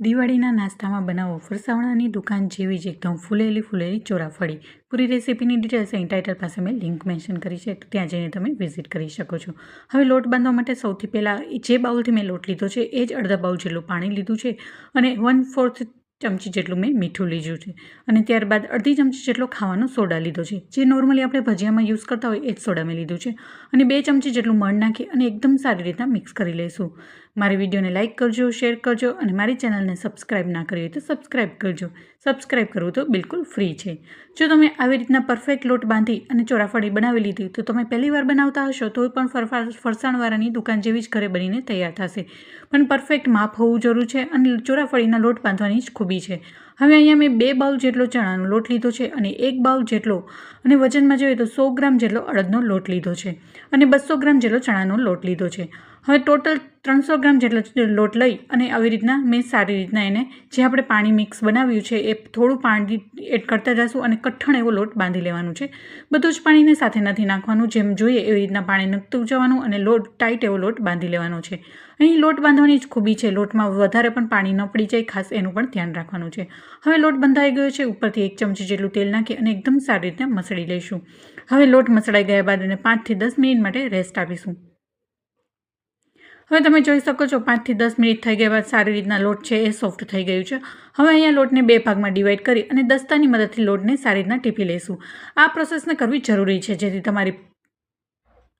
દિવાળીના નાસ્તામાં બનાવો. ફરસાવણાની દુકાન જેવી જ એકદમ ફૂલેલી ફૂલેલી ચોરાફળી. પૂરી રેસીપીની ડિટેલ્સ અહીં ટાઇટલ પાસે મેં લિંક મેન્શન કરી છે ત્યાં જઈને તમે વિઝિટ કરી શકો છો. હવે લોટ બાંધવા માટે સૌથી પહેલાં જે બાઉલથી મેં લોટ લીધો છે, એ જ અડધા બાઉલ જેટલું પાણી લીધું છે અને વન ફોર્થ ચમચી જેટલું મેં મીઠું લીધું છે. અને ત્યારબાદ અડધી ચમચી જેટલો ખાવાનો સોડા લીધો છે. જે નોર્મલી આપણે ભજીયામાં યુઝ કરતા હોય એ જ સોડા મેં લીધું છે. અને બે ચમચી જેટલું મણ નાખી અને એકદમ સારી રીતના મિક્સ કરી લઈશું. મારી વિડીયોને લાઇક કરજો, શેર કરજો અને મારી ચેનલને સબસ્ક્રાઇબ ના કરી હોય તો સબસ્ક્રાઇબ કરજો. સબસ્ક્રાઇબ કરવું તો બિલકુલ ફ્રી છે. જો તમે આવી રીતના પરફેક્ટ લોટ બાંધી અને ચોરાફળી બનાવી લીધી તો તમે પહેલી વાર બનાવતા હશો તો પણ ફરસાણવાળાની દુકાન જેવી જ ઘરે બનીને તૈયાર થશે. પણ પરફેક્ટ માપ હોવું જરૂર છે અને ચોરાફળીના લોટ બાંધવાની જ ખૂબી છે. હવે અહીંયા મેં બે બાઉલ જેટલો ચણાનો લોટ લીધો છે અને એક બાઉલ જેટલો, અને વજનમાં જોઈએ તો સો ગ્રામ જેટલો અડદનો લોટ લીધો છે અને બસો ગ્રામ જેટલો ચણાનો લોટ લીધો છે. હવે ટોટલ ત્રણસો ગ્રામ જેટલો લોટ લઈ અને આવી રીતના મેં સારી રીતના એને જે આપણે પાણી મિક્સ બનાવ્યું છે એ થોડું પાણી એડ કરતા જઈશું અને કઠણ એવો લોટ બાંધી લેવાનું છે. બધું જ પાણીને સાથે નથી નાખવાનું. જેમ જોઈએ એવી રીતના પાણી નાખતું જવાનું અને લોટ ટાઈટ એવો લોટ બાંધી લેવાનો છે. અહીં લોટ બાંધવાની જ ખૂબી છે. લોટમાં વધારે પણ પાણી ન પડી જાય, ખાસ એનું પણ ધ્યાન રાખવાનું છે. હવે લોટ બંધાઈ ગયો છે. ઉપરથી એક ચમચી જેટલું તેલ નાખી અને એકદમ સારી રીતે મસળી લઈશું. હવે લોટ મસળાઈ ગયા બાદ એને પાંચથી દસ મિનિટ માટે રેસ્ટ આપીશું. હવે તમે જોઈ શકો છો પાંચથી દસ મિનિટ થઈ ગયા બાદ સારી રીતના લોટ છે એ સોફ્ટ થઈ ગયું છે. હવે અહીંયા લોટને બે ભાગમાં ડિવાઈડ કરી અને દસ્તાની મદદથી લોટને સારી રીતના ટીપી લઈશું. આ પ્રોસેસને કરવી જરૂરી છે, જેથી તમારી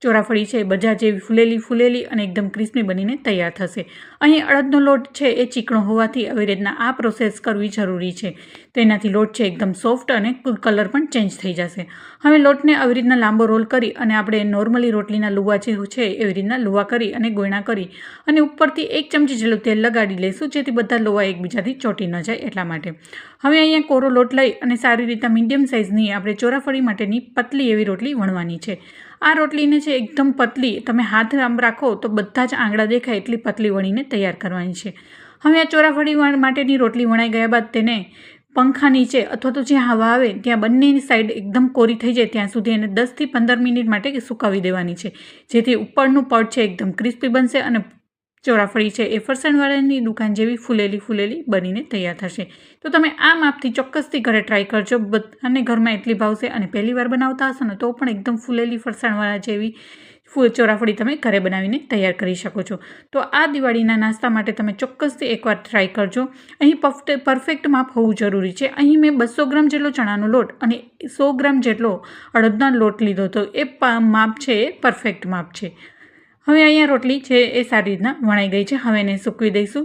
ચોરાફળી છે, બજા જેવી ફૂલેલી ફૂલેલી અને એકદમ ક્રિસ્પી બનીને તૈયાર થશે. અહીં અડદનો લોટ છે એ ચીકણો હોવાથી આવી રીતના આ પ્રોસેસ કરવી જરૂરી છે. તેનાથી લોટ છે એકદમ સોફ્ટ અને કલર પણ ચેન્જ થઈ જશે. હવે લોટને આવી રીતના લાંબો રોલ કરી અને આપણે નોર્મલી રોટલીના લુવા જે છે એવી રીતના લુવા કરી અને ગોયણા કરી અને ઉપરથી એક ચમચી જેટલું તેલ લગાડી લઈશું, જેથી બધા લોવા એકબીજાથી ચોટી ન જાય એટલા માટે. હવે અહીંયા કોરો લોટ લઈ અને સારી રીતના મીડિયમ સાઇઝની આપણે ચોરાફળી માટેની પતલી એવી રોટલી વણવાની છે. આ રોટલીને છે એકદમ પતલી તમે હાથ આમ રાખો તો બધા જ આંગળા દેખાય એટલી પતલી વણીને તૈયાર કરવાની છે. હવે આ ચોરાફળી માટેની રોટલી વણાઈ ગયા બાદ તેને પંખા નીચે અથવા તો જ્યાં હવા આવે ત્યાં બંનેની સાઈડ એકદમ કોરી થઈ જાય ત્યાં સુધી એને દસથી પંદર મિનિટ માટે સુકાવી દેવાની છે. જેથી ઉપરનું પડ છે એકદમ ક્રિસ્પી બનશે અને ચોરાફળી છે એ ફરસાણવાળાની દુકાન જેવી ફૂલેલી ફૂલેલી બનીને તૈયાર થશે. તો તમે આ માપથી ચોક્કસથી ઘરે ટ્રાય કરજો. બધાને ઘરમાં એટલી ભાવશે અને પહેલી વાર બનાવતા હશો ને તો પણ એકદમ ફૂલેલી ફરસાણવાળા જેવી ફૂલ ચોરાફળી તમે ઘરે બનાવીને તૈયાર કરી શકો છો. તો આ દિવાળીના નાસ્તા માટે તમે ચોક્કસથી એકવાર ટ્રાય કરજો. અહીં પફ્ટ પરફેક્ટ માપ હોવું જરૂરી છે. અહીં મેં બસો ગ્રામ જેટલો ચણાનો લોટ અને સો ગ્રામ જેટલો અડદનો લોટ લીધો હતો. એ માપ છે એ પરફેક્ટ માપ છે. હવે અહીંયા રોટલી છે એ સારી રીતના વણાઈ ગઈ છે. હવે એને સૂકવી દઈશું.